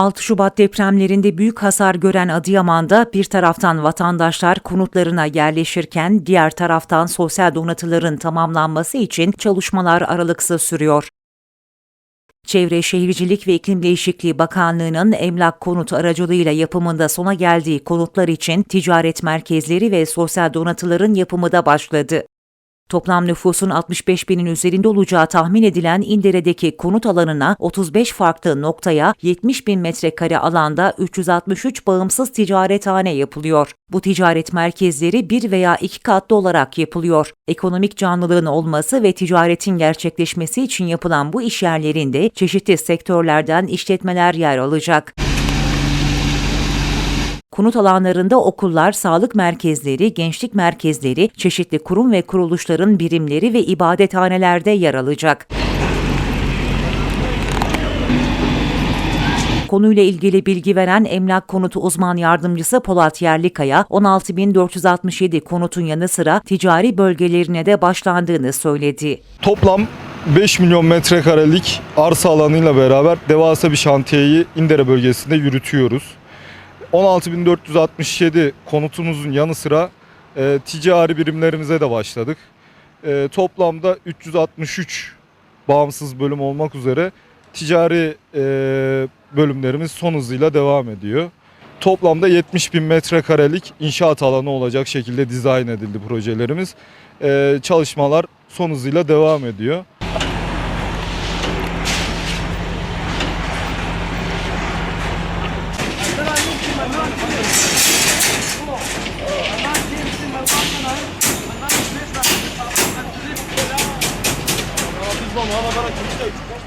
6 Şubat depremlerinde büyük hasar gören Adıyaman'da bir taraftan vatandaşlar konutlarına yerleşirken diğer taraftan sosyal donatıların tamamlanması için çalışmalar aralıksız sürüyor. Çevre Şehircilik ve İklim Değişikliği Bakanlığı'nın emlak konut aracılığıyla yapımında sona geldiği konutlar için ticaret merkezleri ve sosyal donatıların yapımı da başladı. Toplam nüfusun 65 binin üzerinde olacağı tahmin edilen İndere'deki konut alanına 35 farklı noktaya 70 bin metrekare alanda 363 bağımsız ticarethane yapılıyor. Bu ticaret merkezleri bir veya iki katlı olarak yapılıyor. Ekonomik canlılığın olması ve ticaretin gerçekleşmesi için yapılan bu işyerlerinde çeşitli sektörlerden işletmeler yer alacak. Konut alanlarında okullar, sağlık merkezleri, gençlik merkezleri, çeşitli kurum ve kuruluşların birimleri ve ibadethanelerde yer alacak. Konuyla ilgili bilgi veren Emlak Konutu Uzman Yardımcısı Polat Yerlikaya, 16.467 konutun yanı sıra ticari bölgelerine de başlandığını söyledi. Toplam 5 milyon metrekarelik arsa alanıyla beraber devasa bir şantiyeyi İndere bölgesinde yürütüyoruz. 16.467 konutumuzun yanı sıra e, ticari birimlerimize de başladık. E, toplamda 363 bağımsız bölüm olmak üzere ticari e, bölümlerimiz son hızıyla devam ediyor. Toplamda 70 bin metrekarelik inşaat alanı olacak şekilde dizayn edildi projelerimiz. E, çalışmalar son hızıyla devam ediyor. Biz ona kadar kimse?